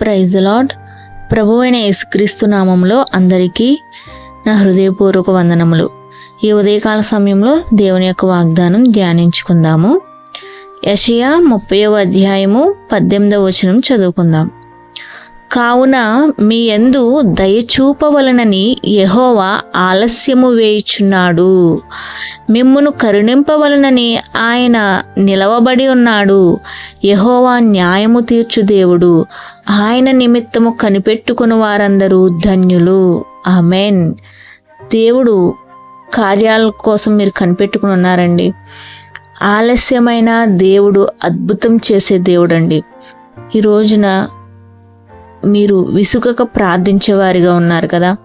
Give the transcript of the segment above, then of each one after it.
Praise lord ప్రభు అయిన యేసుక్రీస్తు నామంలో అందరికీ నా హృదయపూర్వక వందనములు. ఈ ఉదయకాల సమయంలో దేవుని యొక్క వాగ్దానం ధ్యానించుకుందాము. యషయా ముప్పయో అధ్యాయము పద్దెనిమిదవ వచనం చదువుకుందాం. కావున మీ యందు దయచూపవలనని యహోవా ఆలస్యము వేయుచున్నాడు. మిమ్మును కరుణింపవలనని ఆయన నిలవబడి ఉన్నాడు. యహోవా న్యాయము తీర్చు దేవుడు. ఆయన నిమిత్తము కనిపెట్టుకుని వారందరూ ధన్యులు. ఆమెన్. దేవుడు కార్యాల కోసం మీరు కనిపెట్టుకుని ఉన్నారండి. ఆలస్యమైన దేవుడు అద్భుతం చేసే దేవుడండి. ఈ రోజున మీరు విసుగక ప్రార్థించేవారిగా ఉన్నారు కదా.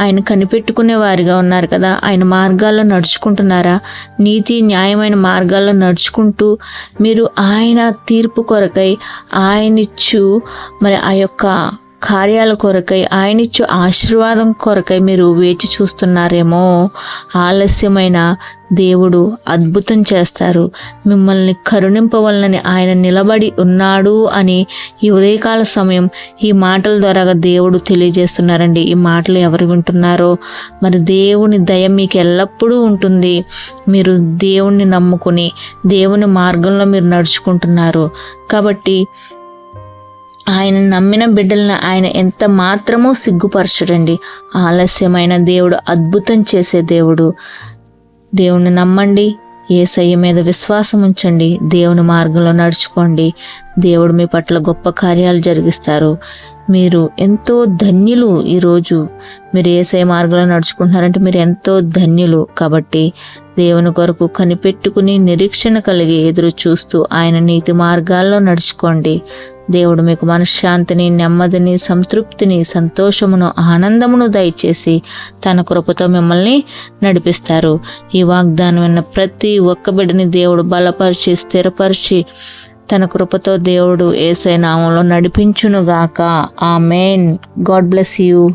ఆయన కనిపెట్టుకునే వారిగా ఉన్నారు కదా. ఆయన మార్గాల్లో నడుచుకుంటున్నారా? నీతి న్యాయమైన మార్గాల్లో నడుచుకుంటూ మీరు ఆయన తీర్పు కొరకై ఆయనిచ్చు. మరి ఆ యొక్క కార్యాల కొరకై ఆయనిచ్చు ఆశీర్వాదం కొరకై మీరు వేచి చూస్తున్నారేమో ఆలస్యమైన దేవుడు అద్భుతం చేస్తారు. మిమ్మల్ని కరుణింపవలనని ఆయన నిలబడి ఉన్నాడు అని ఈ ఉదయకాల సమయం ఈ మాటల ద్వారా దేవుడు తెలియజేస్తున్నారండి. ఈ మాటలు ఎవరు వింటున్నారో? మరి దేవుని దయ మీకు ఎల్లప్పుడూ ఉంటుంది. మీరు దేవుణ్ణి నమ్ముకుని దేవుని మార్గంలో మీరు నడుచుకుంటున్నారు. కాబట్టి ఆయన నమ్మిన బిడ్డలను ఆయన ఎంత మాత్రమూ సిగ్గుపరచడండి. ఆలస్యమైన దేవుడు అద్భుతం చేసే దేవుడు. దేవుణ్ణి నమ్మండి. ఏసయ్య మీద విశ్వాసం ఉంచండి. దేవుని మార్గంలో నడుచుకోండి. దేవుడు మీ పట్ల గొప్ప కార్యాలు జరిగిస్తారు. మీరు ఎంతో ధన్యులు ఈరోజు. మీరు ఏసై మార్గంలో నడుచుకుంటున్నారంటే మీరు ఎంతో ధన్యులు. కాబట్టి దేవుని కొరకు కనిపెట్టుకుని నిరీక్షణ కలిగి ఎదురు చూస్తూ ఆయన నీతి మార్గాల్లో నడుచుకోండి. దేవుడు మీకు మనశ్శాంతిని నెమ్మదిని సంతృప్తిని సంతోషమును ఆనందమును దయచేసి తన కృపతో మిమ్మల్ని నడిపిస్తారు. ఈ వాగ్దానం విన్న ప్రతి ఒక్క బిడ్డని దేవుడు బలపరిచి స్థిరపరిచి తన కృపతో దేవుడు ఏసై నామంలో నడిపించునుగాక. ఆ మెయిన్ గాడ్ బ్లెస్ యూ.